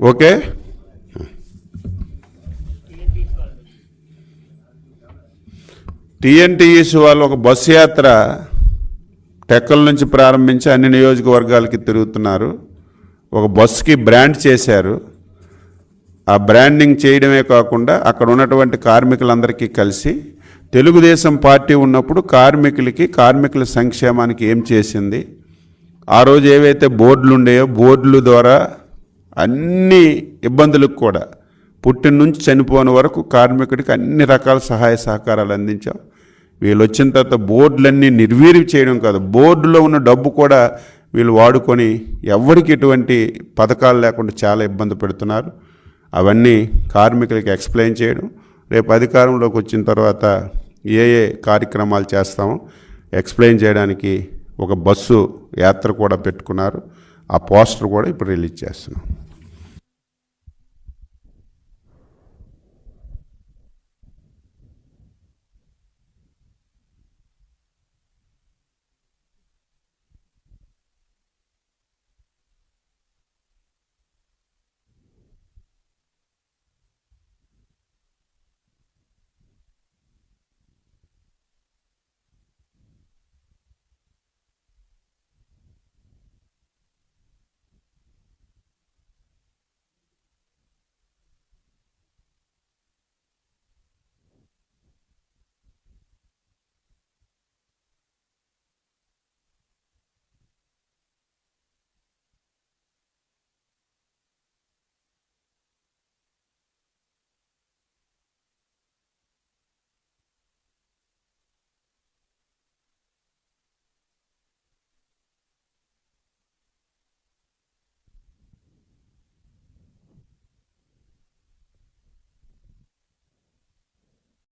Okay? టీఎన్టీఈసి వాళ్ళు ఒక bus యాత్ర టెక్కల నుంచి ప్రారంభించి అన్ని నియోజకవర్గాలకి తిరుగుతున్నారు. ఒక బస్సుకి బ్రాండ్ చేశారు. ఆ బ్రాండింగ్ చేయడమే కాకుండా అక్కడ ఉన్నటువంటి కార్మికులందరికీ కలిసి తెలుగుదేశం పార్టీ ఉన్నప్పుడు కార్మికులకి కార్మికుల సంక్షేమానికి ఏం చేసింది? ఆ రోజు ఏవైతే బోర్డులు ఉండేయో బోర్డుల ద్వారా అన్ని ఇబ్బందులకు కూడా పుట్టిన నుంచి చనిపోయిన వరకు కార్మికుడికి అన్ని రకాల సహాయ సహకారాలు అందించాం. వీళ్ళు వచ్చిన తర్వాత బోర్డులన్నీ నిర్వీర్యం చేయడం కాదు బోర్డులో ఉన్న డబ్బు కూడా వీళ్ళు వాడుకొని ఎవరికి ఎటువంటి పథకాలు లేకుండా చాలా ఇబ్బంది పెడుతున్నారు. అవన్నీ కార్మికులకి ఎక్స్ప్లెయిన్ చేయడం రేపు అధికారంలోకి వచ్చిన తర్వాత ఏ ఏ కార్యక్రమాలు చేస్తామో ఎక్స్ప్లెయిన్ చేయడానికి ఒక బస్సు యాత్ర కూడా పెట్టుకున్నారు. ఆ పోస్టర్ కూడా ఇప్పుడు రిలీజ్ చేస్తున్నాం.